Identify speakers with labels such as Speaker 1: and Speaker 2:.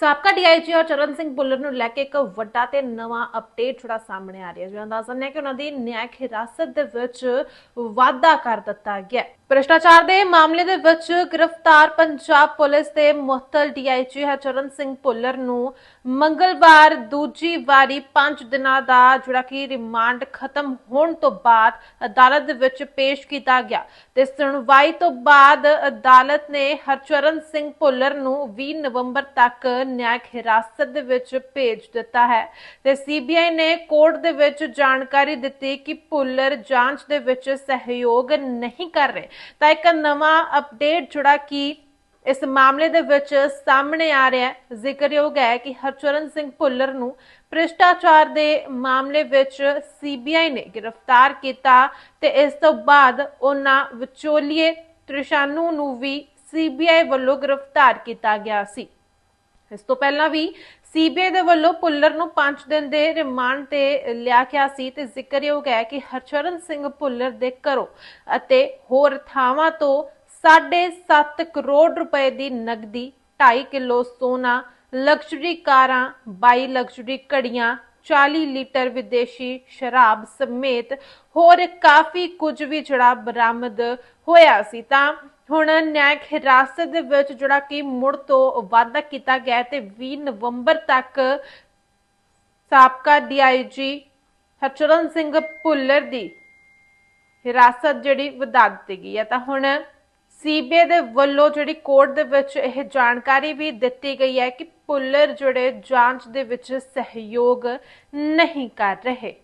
Speaker 1: ਸਾਬਕਾ ਡੀਆਈਜੀ ਚਰਨ ਸਿੰਘ ਭੁੱਲਰ ਨੂੰ ਲੈ ਕੇ ਇੱਕ ਵੱਡਾ ਤੇ ਨਵਾਂ ਅਪਡੇਟ ਥੋੜਾ ਸਾਹਮਣੇ ਆ ਰਿਹਾ ਹੈ। ਜਿਵੇਂ ਦੱਸ ਦਿੰਦੇ ਹਾਂ ਕਿ ਉਹਨਾਂ ਦੀ ਨਿਆਇਕ ਹਿਰਾਸਤ ਦੇ ਵਿੱਚ ਵਾਧਾ ਕਰ ਦਿੱਤਾ ਗਿਆ ਭ੍ਰਿਸ਼ਟਾਚਾਰ ਦੇ ਮਾਮਲੇ ਦੇ ਵਿੱਚ ਗ੍ਰਿਫਤਾਰ ਪੰਜਾਬ ਪੁਲਿਸ ਦੇ ਮੁਅੱਤਲ ਡੀਆਈਜੀ ਹਰਚਰਨ ਸਿੰਘ ਭੁੱਲਰ ਨੂੰ ਮੰਗਲਵਾਰ ਦੂਜੀ ਵਾਰੀ 5 ਦਿਨਾਂ ਦਾ ਜਿਹੜਾ ਕਿ ਰਿਮਾਂਡ ਖਤਮ ਹੋਣ ਤੋਂ ਬਾਅਦ ਅਦਾਲਤ ਦੇ ਵਿੱਚ ਪੇਸ਼ ਕੀਤਾ ਗਿਆ। ਤੇ ਸੁਣਵਾਈ ਤੋਂ ਬਾਅਦ ਅਦਾਲਤ ਨੇ ਹਰਚਰਨ ਸਿੰਘ ਭੁੱਲਰ ਨੂੰ 20 ਨਵੰਬਰ ਤੱਕ ਨਿਆਇਕ ਹਿਰਾਸਤ ਦੇ ਵਿੱਚ ਭੇਜ ਦਿੱਤਾ ਹੈ। ਤੇ ਸੀਬੀਆਈ ਨੇ ਕੋਰਟ ਦੇ ਵਿੱਚ ਜਾਣਕਾਰੀ ਦਿੱਤੀ ਕਿ ਭੁੱਲਰ ਜਾਂਚ ਦੇ ਵਿੱਚ ਸਹਿਯੋਗ ਨਹੀਂ ਕਰ ਰਹੇ। ਤਾਂ ਇੱਕ ਨਵਾਂ ਅਪਡੇਟ ਜਿਹੜਾ ਕਿ ਇਸ ਮਾਮਲੇ ਦੇ ਵਿੱਚ ਸਾਹਮਣੇ ਆ ਰਿਹਾ ਹੈ। ਜ਼ਿਕਰਯੋਗ ਹੈ ਕਿ ਹਰਚਰਨ ਸਿੰਘ ਭੁੱਲਰ ਨੂੰ ਭ੍ਰਿਸ਼ਟਾਚਾਰ ਦੇ ਮਾਮਲੇ ਵਿੱਚ ਸੀਬੀਆਈ ਨੇ ਗ੍ਰਿਫਤਾਰ ਕੀਤਾ ਤੇ ਇਸ ਤੋਂ ਬਾਅਦ ਉਹਨਾਂ ਵਿਚੋਲੀਏ ਤ੍ਰਿਸ਼ਾਨੂ ਨੂੰ ਵੀ ਸੀਬੀਆਈ ਵੱਲੋਂ ਗ੍ਰਿਫਤਾਰ ਕੀਤਾ ਗਿਆ ਸੀ। ਇਸ ਤੋਂ ਪਹਿਲਾਂ ਵੀ ਸੀਬੀਆਈ ਦੇ ਵੱਲੋਂ ਭੁੱਲਰ ਨੂੰ 5 ਦਿਨ ਦੇ ਰਿਮਾਂਡ ਤੇ ਲਿਆ ਗਿਆ ਸੀ ਤੇ ਜ਼ਿਕਰਯੋਗ ਹੈ ਕਿ ਹਰਚਰਨ ਸਿੰਘ ਭੁੱਲਰ ਦੇ ਘਰੋਂ ਅਤੇ ਹੋਰ ਥਾਵਾਂ ਤੋਂ 7.5 ਕਰੋੜ ਰੁਪਏ ਦੀ ਨਗਦੀ 2.5 ਕਿਲੋ ਸੋਨਾ, ਲਗਜ਼ਰੀ ਕਾਰਾਂ 22 ਲਗਜ਼ਰੀ ਘੜੀਆਂ 40 ਲੀਟਰ ਵਿਦੇਸ਼ੀ ਸ਼ਰਾਬ ਸਮੇਤ ਹੋਰ ਕਾਫੀ ਕੁਝ ਵੀ ਜਿਹੜਾ ਬਰਾਮਦ ਹੋਇਆ ਸੀ। ਤਾਂ ਹੁਣ ਨਿਆਇਕ ਹਿਰਾਸਤ ਦੇ ਵਿੱਚ ਜਿਹੜਾ ਕਿ ਮੁੜ ਤੋਂ ਵਾਅਦਾ ਕੀਤਾ ਗਿਆ ਤੇ 20 ਨਵੰਬਰ ਤੱਕ ਸਾਬਕਾ ਡੀਆਈਜੀ ਹਰਚਰਨ ਸਿੰਘ ਭੁੱਲਰ ਦੀ ਹਿਰਾਸਤ ਜਿਹੜੀ ਵਧਾ ਦਿੱਤੀ ਗਈ ਹੈ। ਤਾਂ ਹੁਣ ਸੀਬੀਆਈ ਦੇ ਵੱਲੋਂ ਜਿਹੜੀ ਕੋਰਟ ਦੇ ਵਿੱਚ ਇਹ ਜਾਣਕਾਰੀ ਵੀ ਦਿੱਤੀ ਗਈ ਹੈ ਕਿ ਭੁੱਲਰ ਜਿਹੜੇ ਜਾਂਚ ਦੇ ਵਿੱਚ ਸਹਿਯੋਗ ਨਹੀਂ ਕਰ ਰਹੇ।